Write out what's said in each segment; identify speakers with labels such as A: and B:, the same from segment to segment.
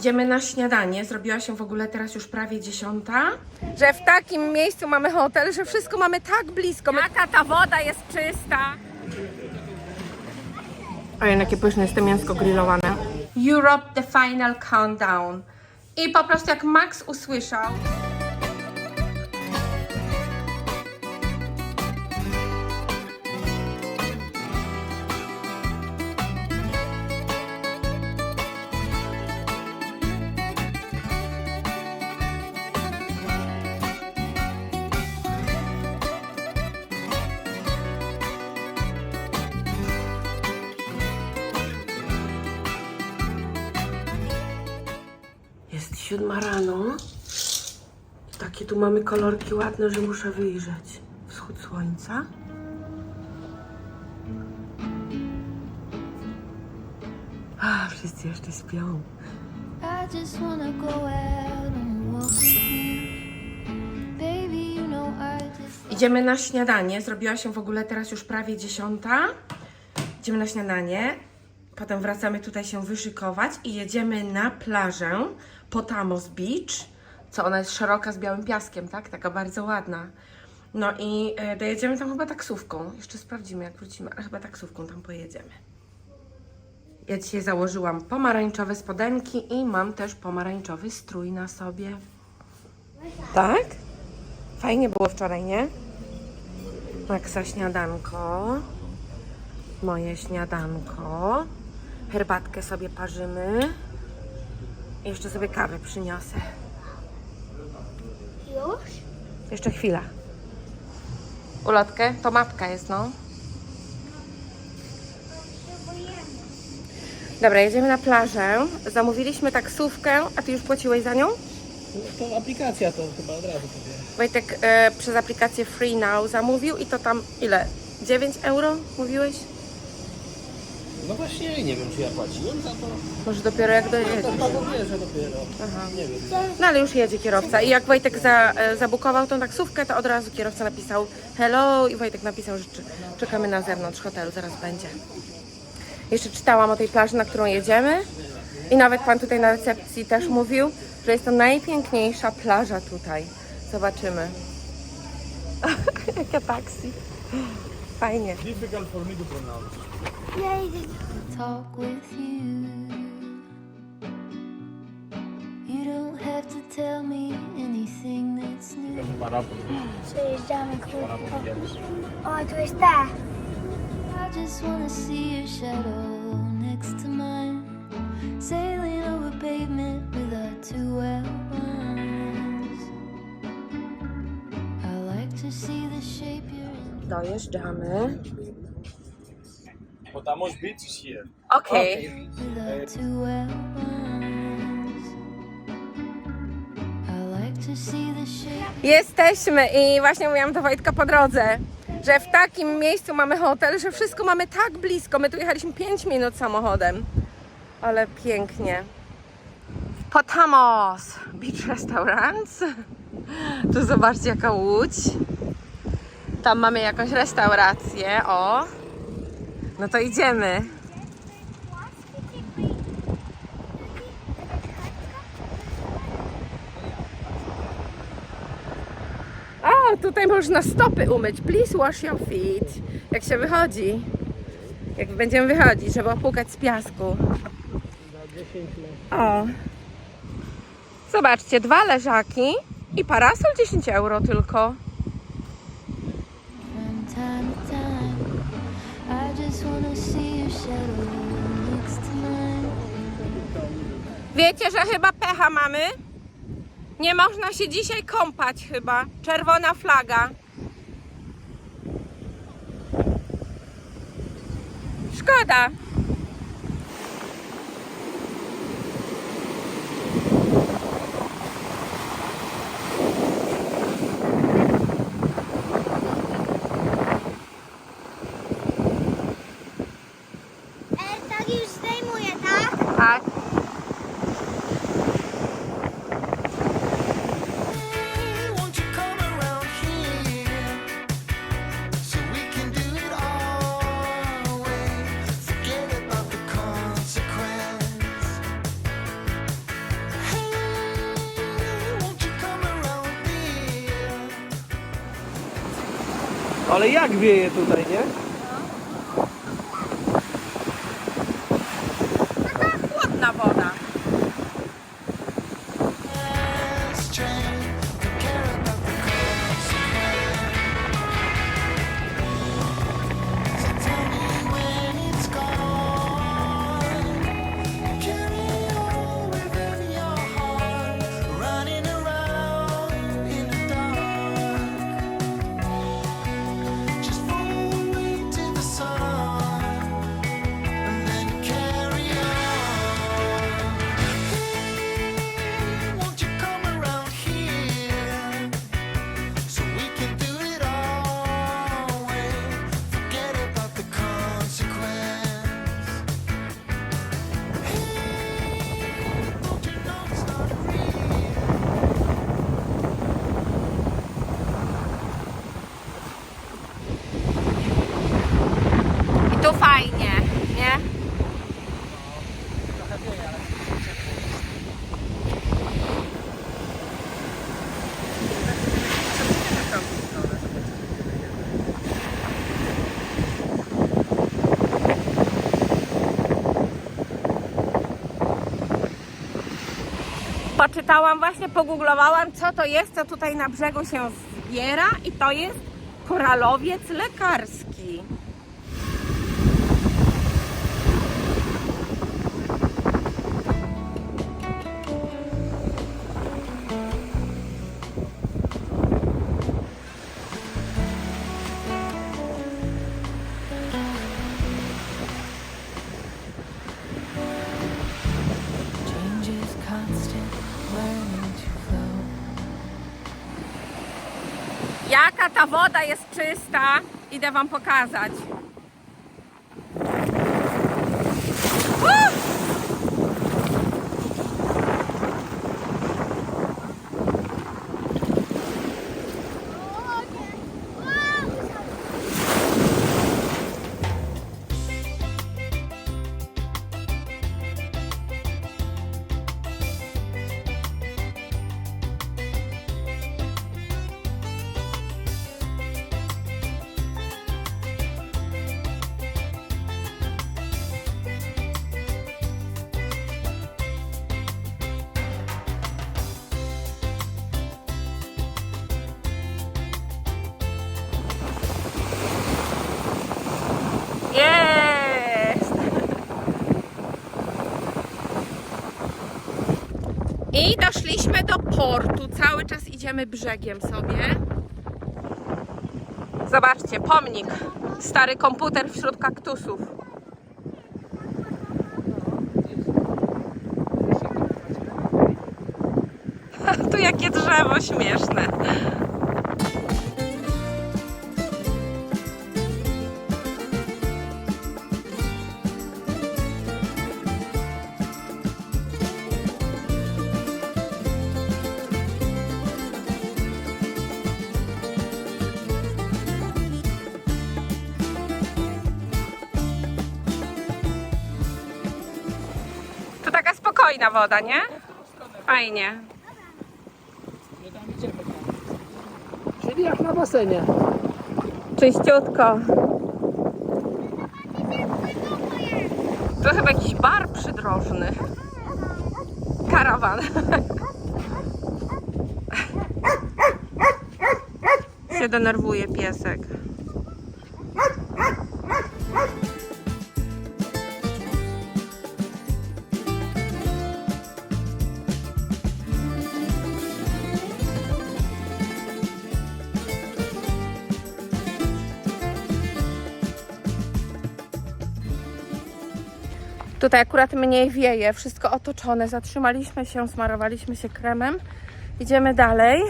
A: Idziemy na śniadanie. Zrobiła się w ogóle teraz już prawie dziesiąta. Że w takim miejscu mamy hotel, że wszystko mamy tak blisko. Jaka ta woda jest czysta. A jakie pyszne jest to mięsko grillowane. Europe The Final Countdown. I po prostu jak Max usłyszał... siódma rano. I takie tu mamy kolorki ładne, że muszę wyjrzeć. Wschód słońca. A, wszyscy jeszcze śpią.
B: I just wanna go out and walk with you. Baby, you know I just
A: Idziemy na śniadanie. Zrobiła się w ogóle teraz już prawie dziesiąta. Idziemy na śniadanie. Potem wracamy tutaj się wyszykować i jedziemy na plażę Potamos Beach. Co ona jest szeroka z białym piaskiem, tak? Taka bardzo ładna. No i e, dojedziemy tam chyba taksówką. Jeszcze sprawdzimy, jak wrócimy, ale chyba taksówką tam pojedziemy. Ja dzisiaj założyłam pomarańczowe spodenki i mam też pomarańczowy strój na sobie. Tak? Fajnie było wczoraj, nie? Maksa śniadanko. Moje śniadanko. Herbatkę sobie parzymy. I Jeszcze sobie kawę przyniosę.
B: Już?
A: Jeszcze chwila. Ulotkę? To matka jest, no. Dobra, jedziemy na plażę. Zamówiliśmy taksówkę, a ty już płaciłeś za nią?
C: To aplikacja to chyba od razu powie.
A: Wojtek e, przez aplikację Free Now zamówił i to tam ile? 9 euro mówiłeś?
C: No właśnie nie wiem czy ja płaciłem za to.
A: Może dopiero jak
C: To
A: dojedzie.
C: chyba pobierze dopiero.
A: Aha.
C: Nie wiem.
A: No ale już jedzie kierowca. I jak Wojtek za, e, zabukował tą taksówkę, to od razu kierowca napisał hello i Wojtek napisał, że czy- czekamy na zewnątrz hotelu, zaraz będzie. Jeszcze czytałam o tej plaży, na którą jedziemy i nawet pan tutaj na recepcji też mówił, że jest to najpiękniejsza plaża tutaj. Zobaczymy. Jakie taksi. Fajnie.
C: Difficult for me to pronounce.
B: talk with you. You don't have to tell me anything that's new.
D: Przejeżdżamy kurwa. O, tu jest ta.
B: I just wanna see your shadow next to mine. Sailing over pavement with our two two ones. I like to see the shape you're in.
A: Dojeżdżamy.
C: Beach is here.
A: Okej. Jesteśmy i właśnie mówiłam do Wojtka po drodze, że w takim miejscu mamy hotel, że wszystko mamy tak blisko. My tu jechaliśmy 5 minut samochodem, ale pięknie. Potamos Beach Restaurants. Tu zobaczcie jaka łódź. Tam mamy jakąś restaurację, o. No to idziemy. O, tutaj można stopy umyć. Please wash your feet. Jak się wychodzi. Jak będziemy wychodzić, żeby opłukać z piasku. O. Zobaczcie, dwa leżaki i parasol 10 euro tylko. Wiecie, że chyba pecha mamy? Nie można się dzisiaj kąpać chyba. Czerwona flaga. Szkoda.
C: Ale jak wieje tutaj, nie?
A: Poczytałam właśnie, pogooglowałam, co to jest, co tutaj na brzegu się zbiera i to jest koralowiec lekarski. Jaka ta woda jest czysta, idę Wam pokazać. Doszliśmy do portu. Cały czas idziemy brzegiem sobie. Zobaczcie, pomnik. Stary komputer wśród kaktusów. Tu jakie drzewo śmieszne. Spokojna woda, nie? Fajnie.
C: Czyli jak na basenie.
A: Czyściutko. To chyba jakiś bar przydrożny. Karawan. się denerwuje piesek. Tutaj akurat mniej wieje, wszystko otoczone. Zatrzymaliśmy się, smarowaliśmy się kremem. Idziemy dalej.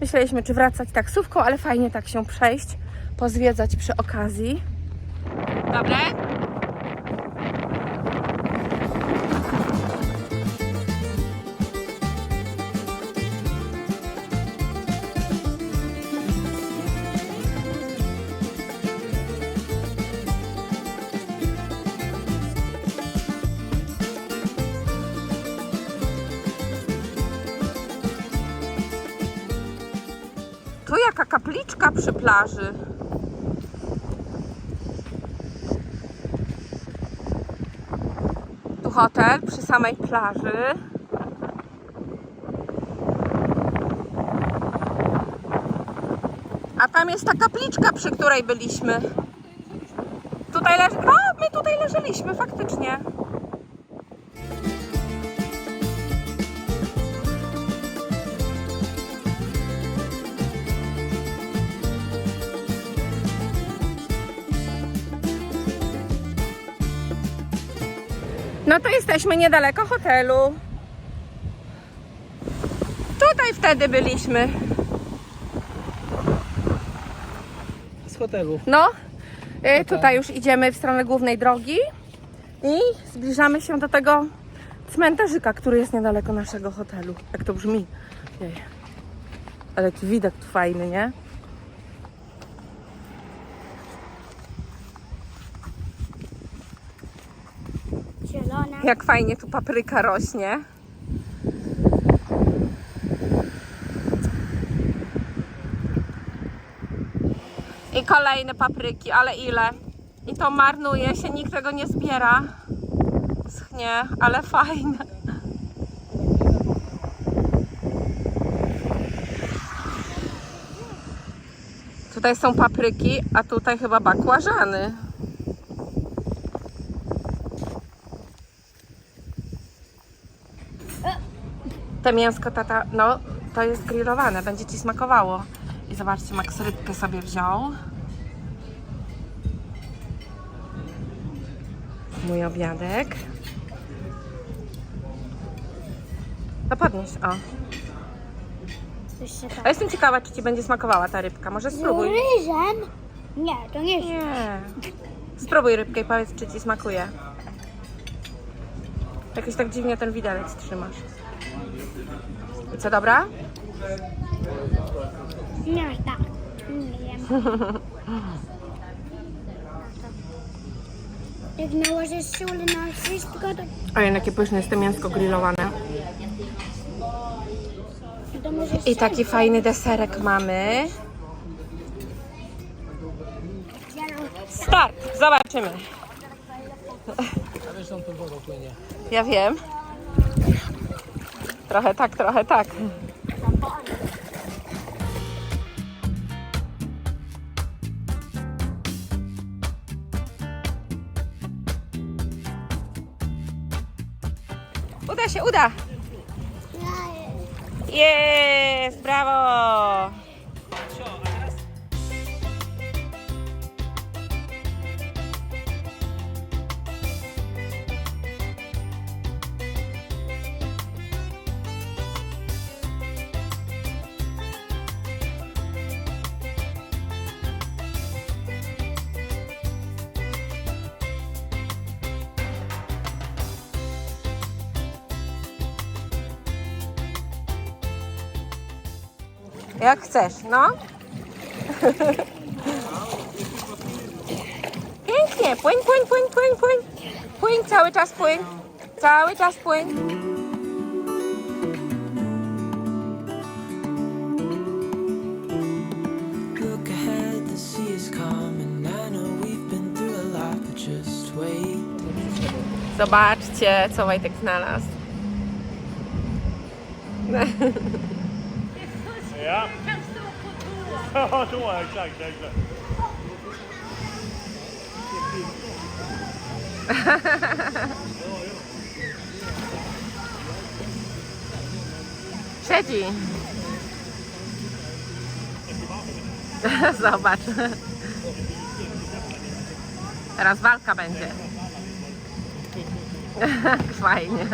A: Myśleliśmy, czy wracać taksówką, ale fajnie tak się przejść, pozwiedzać przy okazji. Dobre? przy plaży. Tu hotel przy samej plaży. A tam jest ta kapliczka, przy której byliśmy. Tutaj leży... No, my tutaj leżeliśmy, faktycznie. No to jesteśmy niedaleko hotelu. Tutaj wtedy byliśmy.
C: Z hotelu.
A: No, y, tutaj już idziemy w stronę głównej drogi i zbliżamy się do tego cmentarzyka, który jest niedaleko naszego hotelu. Jak to brzmi? Jej. Ale jaki widok tu fajny, nie? Jak fajnie tu papryka rośnie. I kolejne papryki, ale ile? I to marnuje się, nikt tego nie zbiera. Schnie, ale fajne. Tutaj są papryki, a tutaj chyba bakłażany. Te mięsko tata, no to jest grillowane, będzie Ci smakowało. I zobaczcie, Max rybkę sobie wziął. Mój obiadek. No podnieś, o.
D: Jeszcze
A: A
D: tak.
A: jestem ciekawa, czy Ci będzie smakowała ta rybka. Może
D: Z
A: spróbuj.
D: ryżem? Nie, to nie jest.
A: Nie. Spróbuj rybkę i powiedz, czy Ci smakuje. Jakoś tak dziwnie ten widelec trzymasz. Co, dobra?
D: Nie, tak. Nie wiem. Jak nałożysz sól na wszystko, to,
A: Ojej, jakie pyszne jest to mięsko grillowane.
D: to możesz
A: I taki fajny deserek mamy. Start! Zobaczymy.
C: A wiesz, on tu wodą płynie.
A: Ja wiem. Trochę tak, trochę tak. Uda się, uda! Jest! Brawo! Jak chcesz, no. Pięknie, płyń, płyń, płyń, płyń, płyń. Płyń, cały czas płyń. Cały czas płyń.
E: Look ahead, the sea is calm, and I know we've been through a lot, but just wait.
A: Zobaczcie, co Wojtek znalazł.
F: Ja. Ja, då, exakt, exakt.
A: Siedzi. Zobacz. Teraz walka będzie. Fajnie.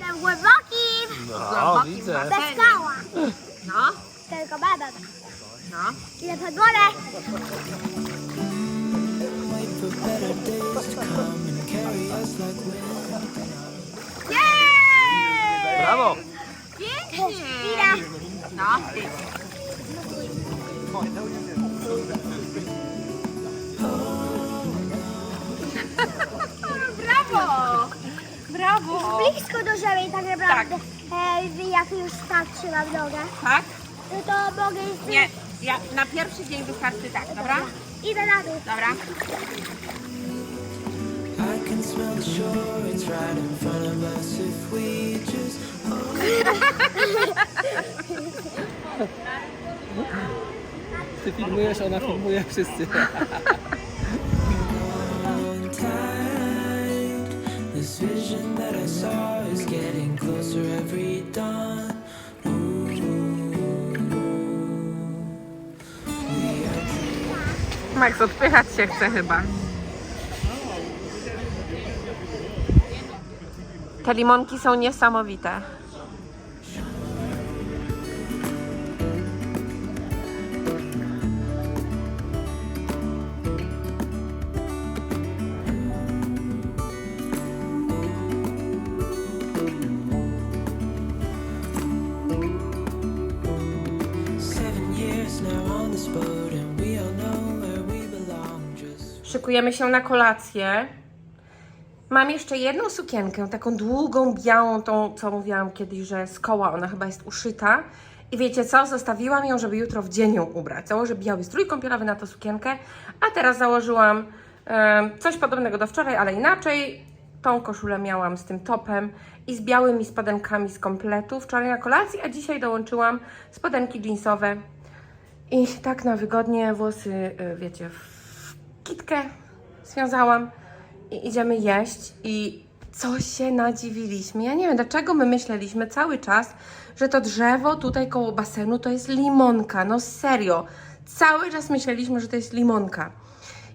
D: Ten głęboki,
C: No, widzę.
D: bez skała.
A: No,
D: Tylko baba.
A: no.
D: Ile pod wodę?
E: Wait for better days to come and carry us like wind.
D: Jej!
C: Brawo!
A: No. Brawo!
D: Blisko do żaby tak naprawdę. E, jak już tak trzymam nogę,
A: Tak?
D: no to mogę jeszcze...
A: Nie, Ja, na pierwszy dzień wystarczy tak, dobra?
D: Idę na dół.
A: Dobra.
E: I can smell the shore, it's right in front of us if we just
C: Ty filmujesz, ona filmuje, wszyscy.
E: hold tight. This vision that
A: Max, odpychać się chce chyba. Te limonki są niesamowite. Szykujemy się na kolację. Mam jeszcze jedną sukienkę, taką długą, białą, tą, co mówiłam kiedyś, że z koła ona chyba jest uszyta. I wiecie co? Zostawiłam ją, żeby jutro w dzień ją ubrać. Założę biały strój kąpielowy na tą sukienkę, a teraz założyłam em, coś podobnego do wczoraj, ale inaczej. Tą koszulę miałam z tym topem i z białymi spodenkami z kompletu wczoraj na kolacji, a dzisiaj dołączyłam spodenki jeansowe i tak na wygodnie włosy, y, wiecie, w kitkę związałam i idziemy jeść i co się nadziwiliśmy. Ja nie wiem, dlaczego my myśleliśmy cały czas, że to drzewo tutaj koło basenu to jest limonka. No serio. Cały czas myśleliśmy, że to jest limonka.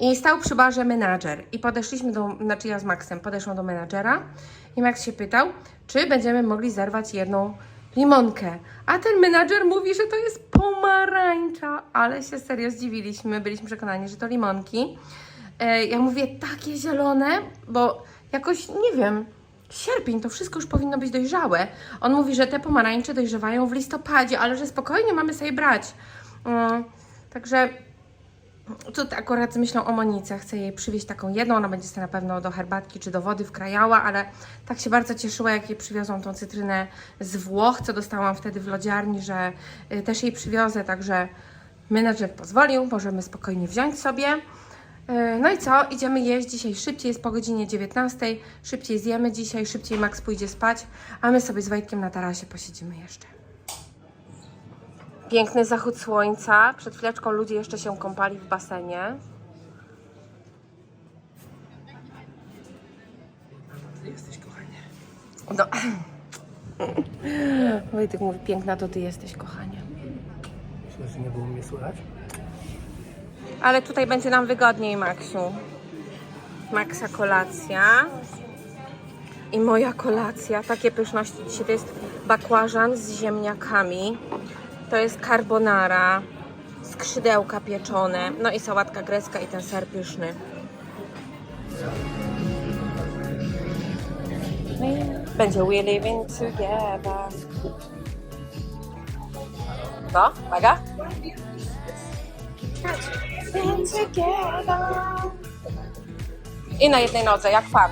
A: I stał przy barze menadżer i podeszliśmy do, znaczy ja z Maxem podeszłam do menadżera i Max się pytał, czy będziemy mogli zerwać jedną limonkę. A ten menadżer mówi, że to jest pomarańcza, ale się serio zdziwiliśmy, byliśmy przekonani, że to limonki. E, ja mówię, takie zielone, bo jakoś, nie wiem, sierpień, to wszystko już powinno być dojrzałe. On mówi, że te pomarańcze dojrzewają w listopadzie, ale że spokojnie mamy sobie brać. Mm, także tu akurat myślą o Monice, chcę jej przywieźć taką jedną, ona będzie sobie na pewno do herbatki czy do wody wkrajała, ale tak się bardzo cieszyła, jak jej przywiozą tą cytrynę z Włoch, co dostałam wtedy w lodziarni, że y, też jej przywiozę, także menedżer pozwolił, możemy spokojnie wziąć sobie. Y, No i co? Idziemy jeść. Dzisiaj szybciej, jest po godzinie 19, szybciej zjemy dzisiaj, szybciej Max pójdzie spać, a my sobie z Wojtkiem na tarasie posiedzimy jeszcze. Piękny zachód słońca. Przed chwileczką ludzie jeszcze się kąpali w basenie.
C: Jesteś, kochanie.
A: No. Wojtek mówi, piękna to ty jesteś, kochanie.
C: Myślę, że nie było mnie słychać?
A: Ale tutaj będzie nam wygodniej, Maksiu. Maxa kolacja. I moja kolacja. Takie pyszności dzisiaj to jest bakłażan z ziemniakami. To jest carbonara, skrzydełka pieczone, no i sałatka grecka i ten ser pyszny. Będzie we living together. No, uwaga. I na jednej nodze, jak fan.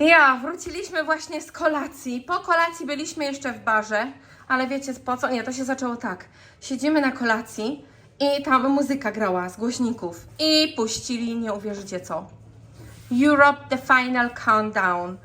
A: Ja, wróciliśmy właśnie z kolacji. Po kolacji byliśmy jeszcze w barze, ale wiecie po co? Nie, to się zaczęło tak. Siedzimy na kolacji i tam muzyka grała z głośników. I puścili, nie uwierzycie co. Europe The Final Countdown.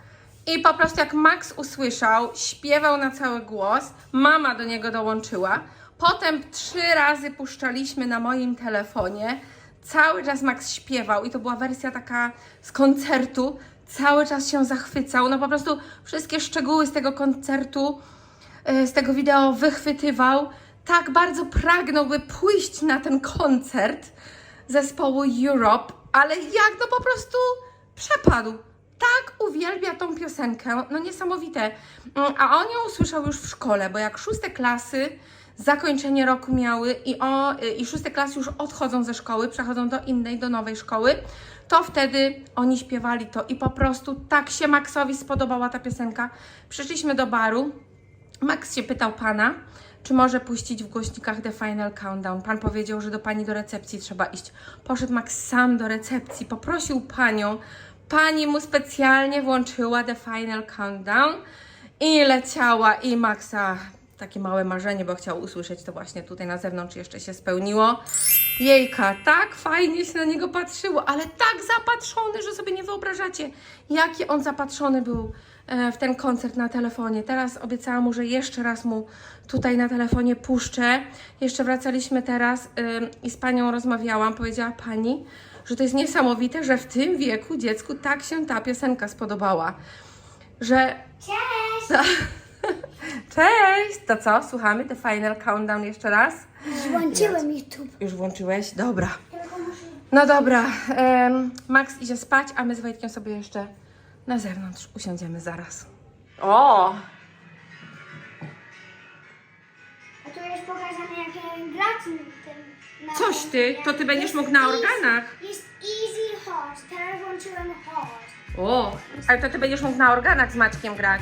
A: I po prostu jak Max usłyszał, śpiewał na cały głos, mama do niego dołączyła. Potem trzy razy puszczaliśmy na moim telefonie. Cały czas Max śpiewał i to była wersja taka z koncertu. Cały czas się zachwycał. No po prostu wszystkie szczegóły z tego koncertu, e, z tego wideo wychwytywał. Tak bardzo pragnął, by pójść na ten koncert zespołu Europe, ale jak no po prostu przepadł. Tak uwielbia tą piosenkę, no niesamowite. Mm, A on ją usłyszał już w szkole, bo jak szóste klasy zakończenie roku miały i, o, y, i szóste klasy już odchodzą ze szkoły, przechodzą do innej, do nowej szkoły, to wtedy oni śpiewali to i po prostu tak się Maxowi spodobała ta piosenka. Przyszliśmy do baru, Max się pytał pana, czy może puścić w głośnikach The Final Countdown. Pan powiedział, że do pani do recepcji trzeba iść. Poszedł Max sam do recepcji, poprosił panią, Pani mu specjalnie włączyła The Final Countdown i leciała i Maxa takie małe marzenie, bo chciał usłyszeć to właśnie tutaj na zewnątrz jeszcze się spełniło. Jejka, tak fajnie się na niego patrzyło, ale tak zapatrzony, że sobie nie wyobrażacie, jaki on zapatrzony był e, w ten koncert na telefonie. Teraz obiecałam mu, że jeszcze raz mu tutaj na telefonie puszczę. Jeszcze wracaliśmy teraz i z panią rozmawiałam. Powiedziała pani, że to jest niesamowite, że w tym wieku dziecku tak się ta piosenka spodobała. Że. Cześć! Cześć! To co? Słuchamy The Final Countdown jeszcze raz?
D: Włączyłem YouTube.
A: Już włączyłeś? Dobra. No dobra. em, Max idzie spać, a my z Wojtkiem sobie jeszcze na zewnątrz usiądziemy zaraz. O!
D: A tu jest pokazane jak grać tym. na
A: Coś ty, to ty będziesz
D: jest
A: mógł na
D: easy-
A: organach.
D: Jest easy hard. Teraz włączyłem hard.
A: O! Ale to ty będziesz mógł na organach z Maćkiem grać.